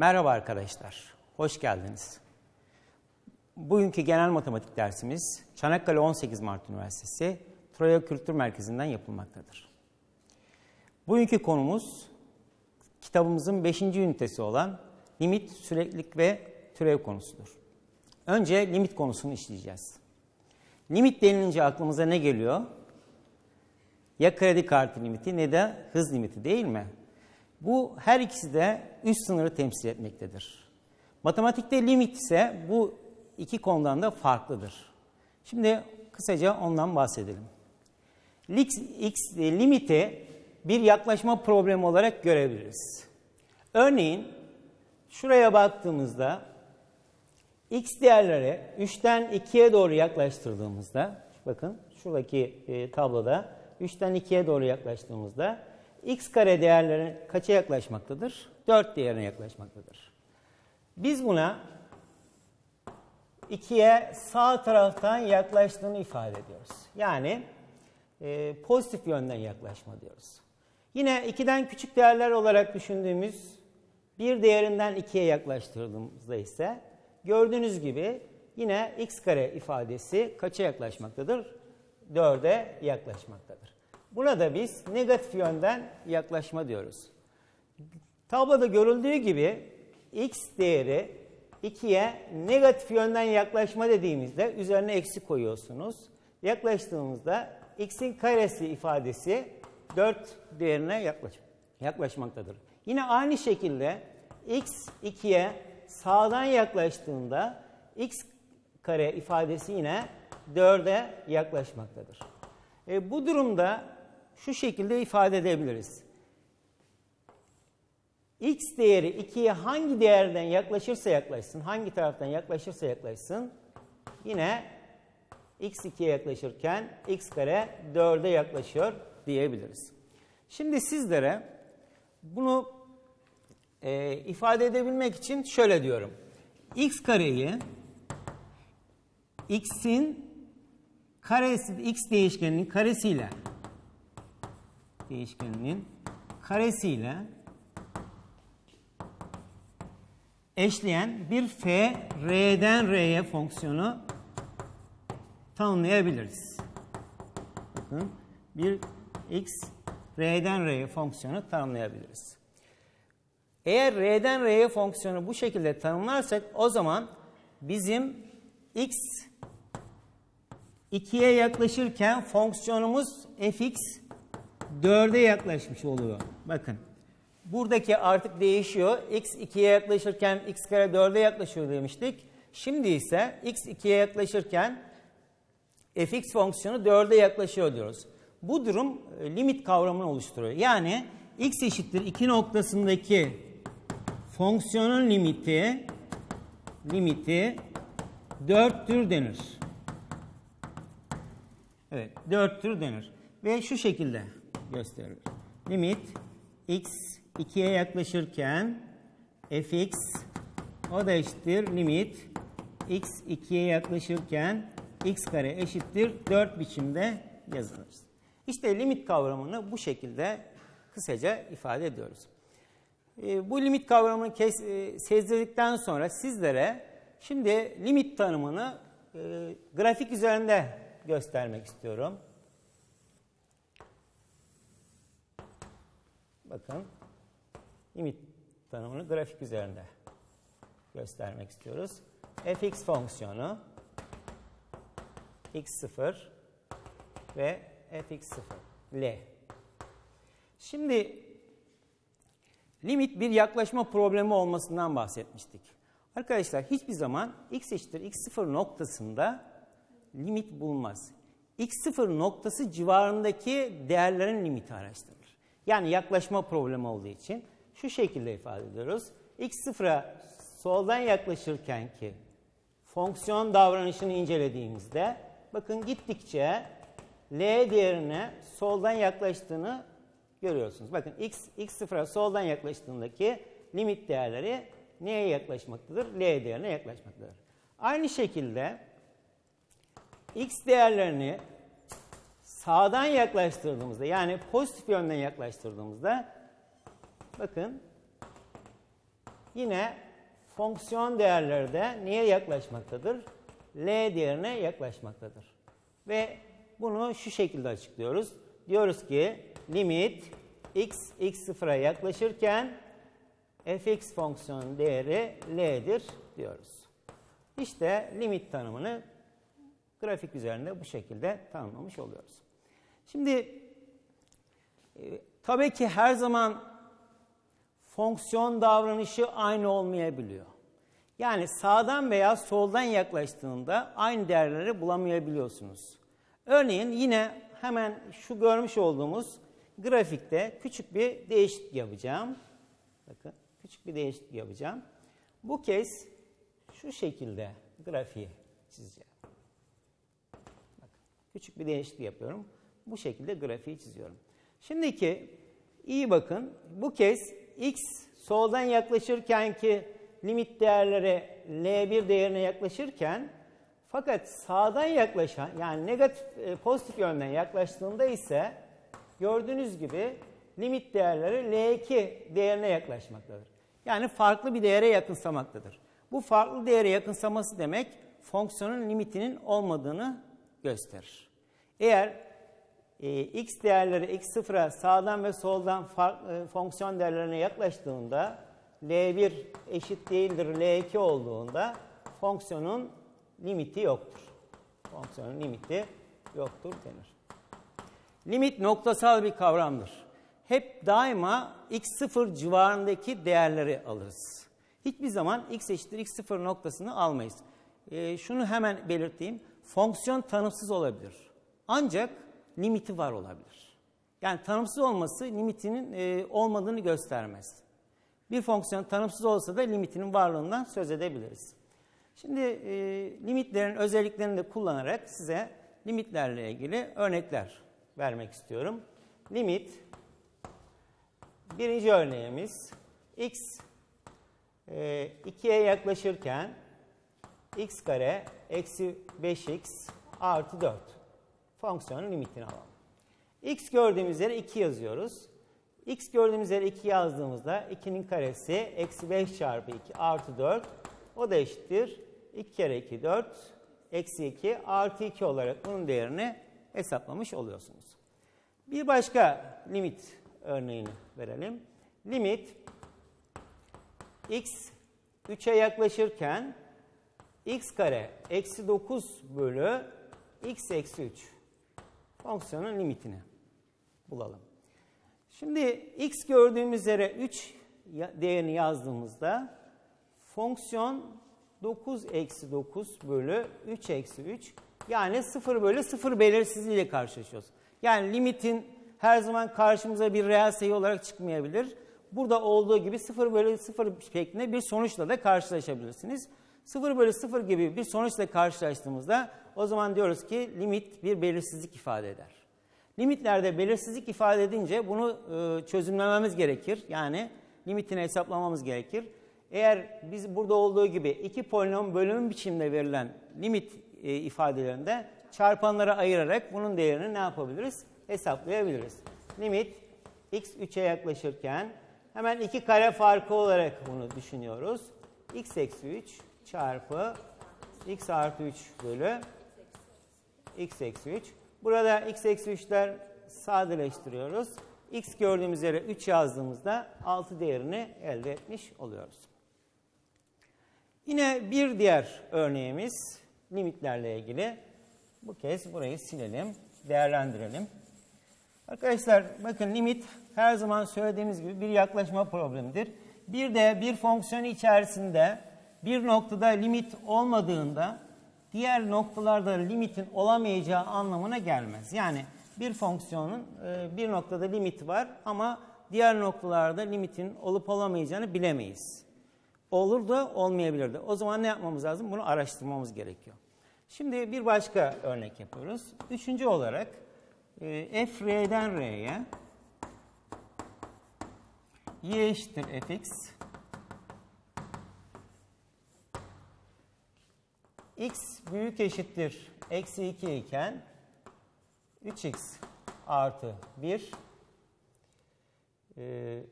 Merhaba arkadaşlar, hoş geldiniz. Bugünkü genel matematik dersimiz Çanakkale 18 Mart Üniversitesi Troya Kültür Merkezi'nden yapılmaktadır. Bugünkü konumuz kitabımızın 5. ünitesi olan limit, süreklilik ve türev konusudur. Önce limit konusunu işleyeceğiz. Limit denilince aklımıza ne geliyor? Ya kredi kartı limiti ne de hız limiti değil mi? Bu her ikisi de üst sınırı temsil etmektedir. Matematikte limit ise bu iki konudan da farklıdır. Şimdi kısaca ondan bahsedelim. X, X limiti bir yaklaşma problemi olarak görebiliriz. Örneğin şuraya baktığımızda x değerleri 3'ten 2'ye doğru yaklaştırdığımızda bakın şuradaki e, tabloda 3'ten 2'ye doğru yaklaştığımızda x kare değerleri kaça yaklaşmaktadır? 4 değerine yaklaşmaktadır. Biz buna 2'ye sağ taraftan yaklaştığını ifade ediyoruz. Yani e, pozitif yönden yaklaşma diyoruz. Yine 2'den küçük değerler olarak düşündüğümüz bir değerinden 2'ye yaklaştırdığımızda ise gördüğünüz gibi yine x kare ifadesi kaça yaklaşmaktadır? 4'e yaklaşmaktadır. Buna da biz negatif yönden yaklaşma diyoruz. Tabloda görüldüğü gibi x değeri 2'ye negatif yönden yaklaşma dediğimizde üzerine eksi koyuyorsunuz. Yaklaştığımızda x'in karesi ifadesi 4 değerine yaklaş yaklaşmaktadır. Yine aynı şekilde x 2'ye sağdan yaklaştığında x kare ifadesi yine 4'e yaklaşmaktadır. E, bu durumda şu şekilde ifade edebiliriz. x değeri 2'ye hangi değerden yaklaşırsa yaklaşsın, hangi taraftan yaklaşırsa yaklaşsın yine x 2'ye yaklaşırken x kare 4'e yaklaşıyor diyebiliriz. Şimdi sizlere bunu e, ifade edebilmek için şöyle diyorum. x kareyi x'in karesi x değişkeninin karesiyle değişkeninin karesiyle eşleyen bir f r'den r'ye fonksiyonu tanımlayabiliriz. Bakın bir x r'den r'ye fonksiyonu tanımlayabiliriz. Eğer r'den r'ye fonksiyonu bu şekilde tanımlarsak o zaman bizim x 2'ye yaklaşırken fonksiyonumuz fx 4'e yaklaşmış oluyor. Bakın buradaki artık değişiyor. x 2'ye yaklaşırken x kare 4'e yaklaşıyor demiştik. Şimdi ise x 2'ye yaklaşırken fx fonksiyonu 4'e yaklaşıyor diyoruz. Bu durum e, limit kavramını oluşturuyor. Yani x eşittir 2 noktasındaki fonksiyonun limiti limiti 4'tür denir. Evet 4'tür denir. Ve şu şekilde gösterilir. Limit x 2'ye yaklaşırken fx o da eşittir limit x 2'ye yaklaşırken x kare eşittir 4 biçimde yazılır. İşte limit kavramını bu şekilde kısaca ifade ediyoruz. E, bu limit kavramını kes, e, sezdirdikten sonra sizlere şimdi limit tanımını e, grafik üzerinde göstermek istiyorum. Bakın limit tanımını grafik üzerinde göstermek istiyoruz. fx fonksiyonu x0 ve fx0 L. Şimdi limit bir yaklaşma problemi olmasından bahsetmiştik. Arkadaşlar hiçbir zaman x eşittir x0 noktasında limit bulunmaz. x0 noktası civarındaki değerlerin limiti araştırılır. Yani yaklaşma problemi olduğu için şu şekilde ifade ediyoruz. x0'a soldan yaklaşırken ki fonksiyon davranışını incelediğimizde bakın gittikçe L değerine soldan yaklaştığını görüyorsunuz. Bakın x, x0'a soldan yaklaştığındaki limit değerleri neye yaklaşmaktadır? L değerine yaklaşmaktadır. Aynı şekilde x değerlerini sağdan yaklaştırdığımızda yani pozitif yönden yaklaştırdığımızda bakın yine fonksiyon değerleri de neye yaklaşmaktadır? L değerine yaklaşmaktadır. Ve bunu şu şekilde açıklıyoruz. Diyoruz ki limit x x sıfıra yaklaşırken fx fonksiyonun değeri l'dir diyoruz. İşte limit tanımını grafik üzerinde bu şekilde tanımlamış oluyoruz. Şimdi e, tabii ki her zaman fonksiyon davranışı aynı olmayabiliyor. Yani sağdan veya soldan yaklaştığında aynı değerleri bulamayabiliyorsunuz. Örneğin yine hemen şu görmüş olduğumuz grafikte küçük bir değişiklik yapacağım. Bakın küçük bir değişiklik yapacağım. Bu kez şu şekilde grafiği çizeceğim. Bakın, küçük bir değişiklik yapıyorum. Bu şekilde grafiği çiziyorum. Şimdiki iyi bakın. Bu kez x soldan yaklaşırken ki limit değerleri L1 değerine yaklaşırken fakat sağdan yaklaşan yani negatif e, pozitif yönden yaklaştığında ise gördüğünüz gibi limit değerleri L2 değerine yaklaşmaktadır. Yani farklı bir değere yakınsamaktadır. Bu farklı değere yakınsaması demek fonksiyonun limitinin olmadığını gösterir. Eğer e, x değerleri x sıfıra sağdan ve soldan farklı, e, fonksiyon değerlerine yaklaştığında L1 eşit değildir L2 olduğunda fonksiyonun limiti yoktur. Fonksiyonun limiti yoktur denir. Limit noktasal bir kavramdır. Hep daima x0 civarındaki değerleri alırız. Hiçbir zaman x eşittir x0 noktasını almayız. E, şunu hemen belirteyim. Fonksiyon tanımsız olabilir. Ancak limiti var olabilir. Yani tanımsız olması limitinin e, olmadığını göstermez. Bir fonksiyon tanımsız olsa da limitinin varlığından söz edebiliriz. Şimdi e, limitlerin özelliklerini de kullanarak size limitlerle ilgili örnekler vermek istiyorum. Limit, birinci örneğimiz x e, 2'ye yaklaşırken x kare eksi 5x artı 4 fonksiyonun limitini alalım. x gördüğümüz yere 2 yazıyoruz. x gördüğümüz yere 2 yazdığımızda 2'nin karesi eksi 5 çarpı 2 artı 4 o da eşittir 2 kere 2 4 eksi 2 artı 2 olarak bunun değerini hesaplamış oluyorsunuz. Bir başka limit örneğini verelim. Limit x 3'e yaklaşırken x kare eksi 9 bölü x eksi 3 fonksiyonun limitini bulalım. Şimdi x gördüğümüz yere 3 değerini yazdığımızda fonksiyon 9 eksi 9 bölü 3 eksi 3 yani 0 bölü 0 belirsizliğiyle karşılaşıyoruz. Yani limitin her zaman karşımıza bir reel sayı olarak çıkmayabilir. Burada olduğu gibi 0 bölü 0 şeklinde bir sonuçla da karşılaşabilirsiniz. 0 bölü 0 gibi bir sonuçla karşılaştığımızda o zaman diyoruz ki limit bir belirsizlik ifade eder. Limitlerde belirsizlik ifade edince bunu e, çözümlememiz gerekir. Yani limitini hesaplamamız gerekir. Eğer biz burada olduğu gibi iki polinom bölüm biçimde verilen limit e, ifadelerinde çarpanlara ayırarak bunun değerini ne yapabiliriz? Hesaplayabiliriz. Limit x 3'e yaklaşırken hemen iki kare farkı olarak bunu düşünüyoruz. x eksi 3 çarpı x artı 3 bölü x eksi 3. Burada x eksi 3'ler sadeleştiriyoruz. x gördüğümüz yere 3 yazdığımızda 6 değerini elde etmiş oluyoruz. Yine bir diğer örneğimiz limitlerle ilgili. Bu kez burayı silelim, değerlendirelim. Arkadaşlar bakın limit her zaman söylediğimiz gibi bir yaklaşma problemidir. Bir de bir fonksiyon içerisinde bir noktada limit olmadığında diğer noktalarda limitin olamayacağı anlamına gelmez. Yani bir fonksiyonun e, bir noktada limit var ama diğer noktalarda limitin olup olamayacağını bilemeyiz. Olur da olmayabilir de. O zaman ne yapmamız lazım? Bunu araştırmamız gerekiyor. Şimdi bir başka örnek yapıyoruz. Üçüncü olarak e, f r'den r'ye y eşittir fx x büyük eşittir eksi 2 iken 3x artı 1 e,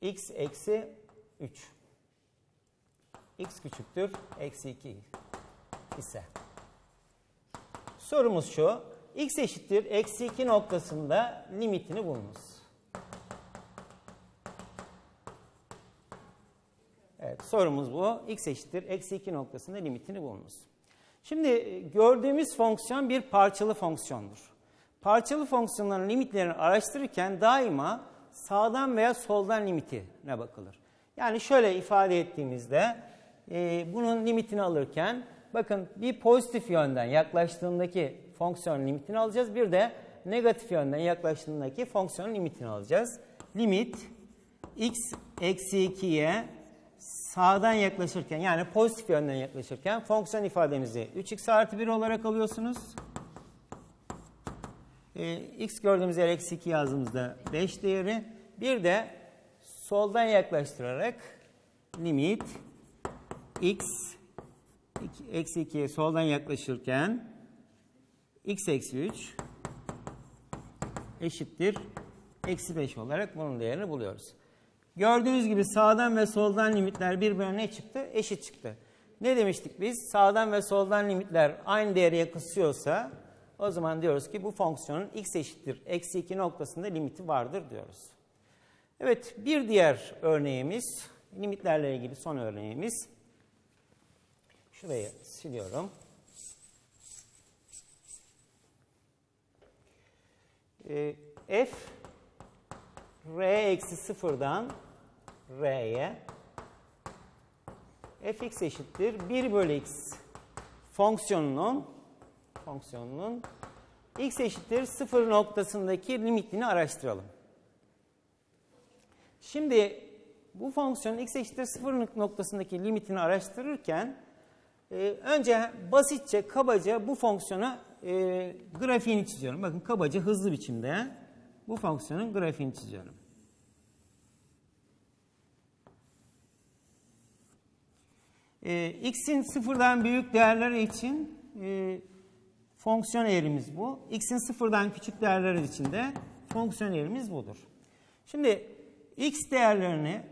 x eksi 3. x küçüktür eksi 2 ise. Sorumuz şu. x eşittir eksi 2 noktasında limitini bulunuz. Evet sorumuz bu. x eşittir eksi 2 noktasında limitini bulunuz. Şimdi e, gördüğümüz fonksiyon bir parçalı fonksiyondur. Parçalı fonksiyonların limitlerini araştırırken daima sağdan veya soldan limitine bakılır. Yani şöyle ifade ettiğimizde e, bunun limitini alırken bakın bir pozitif yönden yaklaştığındaki fonksiyon limitini alacağız. Bir de negatif yönden yaklaştığındaki fonksiyon limitini alacağız. Limit x eksi 2'ye sağdan yaklaşırken yani pozitif yönden yaklaşırken fonksiyon ifademizi 3x artı 1 olarak alıyorsunuz. Ee, x gördüğümüz yer eksi 2 yazdığımızda 5 değeri. Bir de soldan yaklaştırarak limit x eksi 2'ye soldan yaklaşırken x eksi 3 eşittir eksi 5 olarak bunun değerini buluyoruz. Gördüğünüz gibi sağdan ve soldan limitler birbirine ne çıktı? Eşit çıktı. Ne demiştik biz? Sağdan ve soldan limitler aynı değere yakışıyorsa o zaman diyoruz ki bu fonksiyonun x eşittir eksi 2 noktasında limiti vardır diyoruz. Evet bir diğer örneğimiz limitlerle ilgili son örneğimiz. Şurayı siliyorum. Ee, f r eksi sıfırdan r'ye fx eşittir 1 bölü x fonksiyonunun fonksiyonunun x eşittir 0 noktasındaki limitini araştıralım. Şimdi bu fonksiyonun x eşittir 0 noktasındaki limitini araştırırken e, önce basitçe kabaca bu fonksiyona e, grafiğini çiziyorum. Bakın kabaca hızlı biçimde bu fonksiyonun grafiğini çiziyorum. E, x'in sıfırdan büyük değerleri için e, fonksiyon eğrimiz bu. x'in sıfırdan küçük değerleri için de fonksiyon eğrimiz budur. Şimdi x değerlerini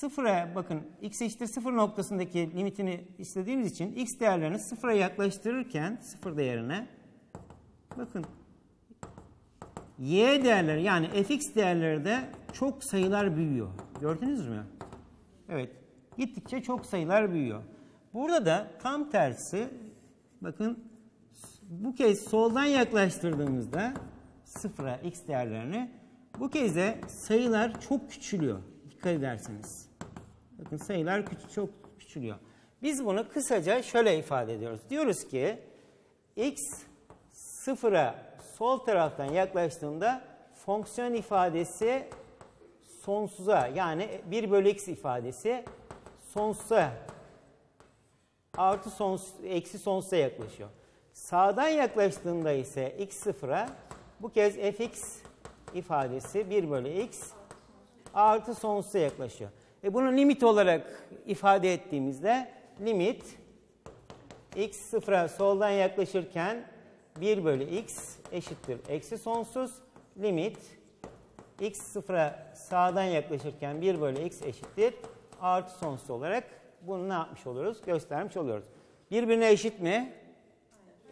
sıfıra bakın x eşittir sıfır noktasındaki limitini istediğimiz için x değerlerini sıfıra yaklaştırırken sıfır değerine bakın y değerleri yani fx değerleri de çok sayılar büyüyor. Gördünüz mü? Evet. Gittikçe çok sayılar büyüyor. Burada da tam tersi bakın bu kez soldan yaklaştırdığımızda sıfıra x değerlerini bu kez de sayılar çok küçülüyor. Dikkat ederseniz. Bakın sayılar küçük, çok küçülüyor. Biz bunu kısaca şöyle ifade ediyoruz. Diyoruz ki x sıfıra sol taraftan yaklaştığında fonksiyon ifadesi sonsuza yani 1 bölü x ifadesi sonsuza artı sonsuz, eksi sonsuza yaklaşıyor. Sağdan yaklaştığında ise x sıfıra bu kez fx ifadesi 1 bölü x artı sonsuza yaklaşıyor. E bunu limit olarak ifade ettiğimizde limit x sıfıra soldan yaklaşırken 1 bölü x eşittir eksi sonsuz. Limit x sıfıra sağdan yaklaşırken 1 bölü x eşittir artı sonsuz olarak bunu ne yapmış oluyoruz? Göstermiş oluyoruz. Birbirine eşit mi?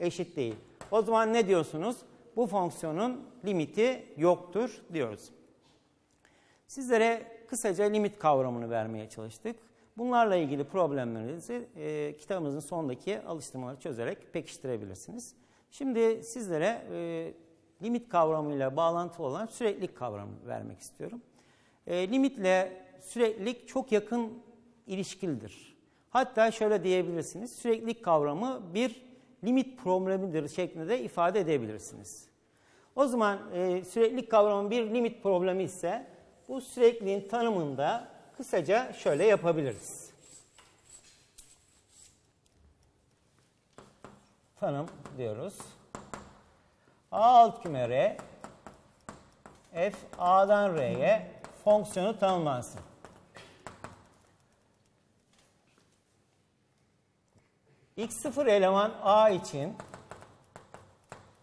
Eşit değil. O zaman ne diyorsunuz? Bu fonksiyonun limiti yoktur diyoruz. Sizlere kısaca limit kavramını vermeye çalıştık. Bunlarla ilgili problemlerinizi e, kitabımızın sondaki alıştırmaları çözerek pekiştirebilirsiniz. Şimdi sizlere e, limit kavramıyla bağlantılı olan süreklilik kavramını vermek istiyorum. E, limitle süreklilik çok yakın ilişkilidir. Hatta şöyle diyebilirsiniz, süreklilik kavramı bir limit problemidir şeklinde de ifade edebilirsiniz. O zaman e, süreklilik kavramı bir limit problemi ise bu sürekliliğin tanımında kısaca şöyle yapabiliriz. Tanım diyoruz. A alt küme R f A'dan R'ye fonksiyonu tanımlansın. x0 eleman a için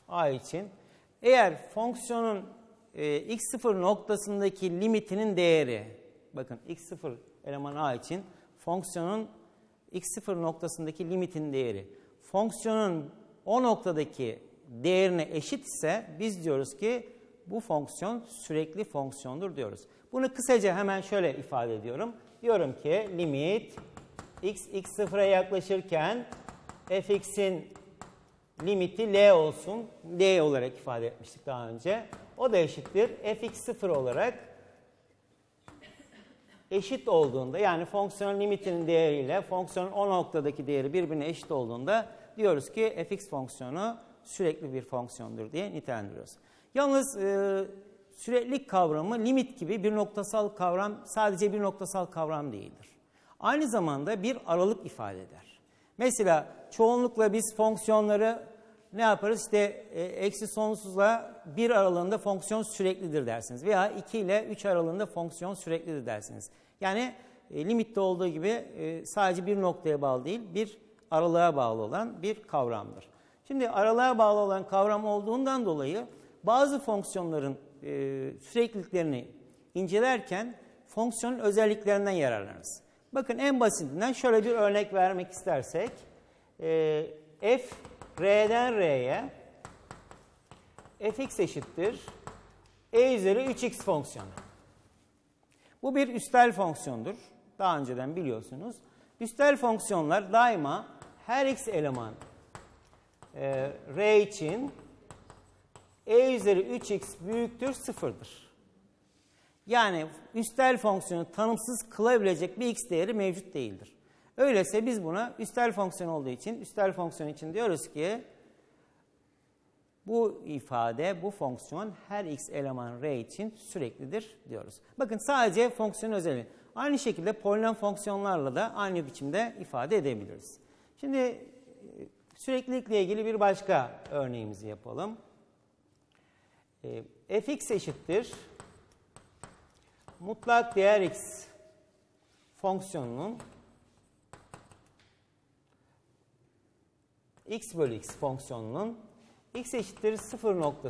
a için eğer fonksiyonun e, x0 noktasındaki limitinin değeri bakın x0 eleman a için fonksiyonun x0 noktasındaki limitin değeri fonksiyonun o noktadaki değerine eşit ise biz diyoruz ki bu fonksiyon sürekli fonksiyondur diyoruz. Bunu kısaca hemen şöyle ifade ediyorum. Diyorum ki limit x x0'a yaklaşırken fx'in limiti L olsun. L olarak ifade etmiştik daha önce. O da eşittir. fx0 olarak eşit olduğunda yani fonksiyonun limitinin değeriyle fonksiyonun o noktadaki değeri birbirine eşit olduğunda diyoruz ki fx fonksiyonu sürekli bir fonksiyondur diye nitelendiriyoruz. Yalnız e, süreklilik kavramı limit gibi bir noktasal kavram sadece bir noktasal kavram değildir. Aynı zamanda bir aralık ifade eder. Mesela çoğunlukla biz fonksiyonları ne yaparız? İşte e, eksi sonsuzla 1 aralığında fonksiyon süreklidir dersiniz. Veya 2 ile 3 aralığında fonksiyon süreklidir dersiniz. Yani e, limitte olduğu gibi e, sadece bir noktaya bağlı değil, bir aralığa bağlı olan bir kavramdır. Şimdi aralığa bağlı olan kavram olduğundan dolayı bazı fonksiyonların e, sürekliliklerini incelerken fonksiyonun özelliklerinden yararlanırız. Bakın en basitinden şöyle bir örnek vermek istersek e, f r'den r'ye fx eşittir e üzeri 3x fonksiyonu. Bu bir üstel fonksiyondur. Daha önceden biliyorsunuz. Üstel fonksiyonlar daima her x eleman e, r için e üzeri 3x büyüktür sıfırdır. Yani üstel fonksiyonu tanımsız kılabilecek bir x değeri mevcut değildir. Öyleyse biz buna üstel fonksiyon olduğu için, üstel fonksiyon için diyoruz ki bu ifade, bu fonksiyon her x eleman r için süreklidir diyoruz. Bakın sadece fonksiyon özelliği. Aynı şekilde polinom fonksiyonlarla da aynı biçimde ifade edebiliriz. Şimdi e, süreklilikle ilgili bir başka örneğimizi yapalım. E, fx eşittir mutlak değer x fonksiyonunun x bölü x fonksiyonunun x eşittir 0 noktası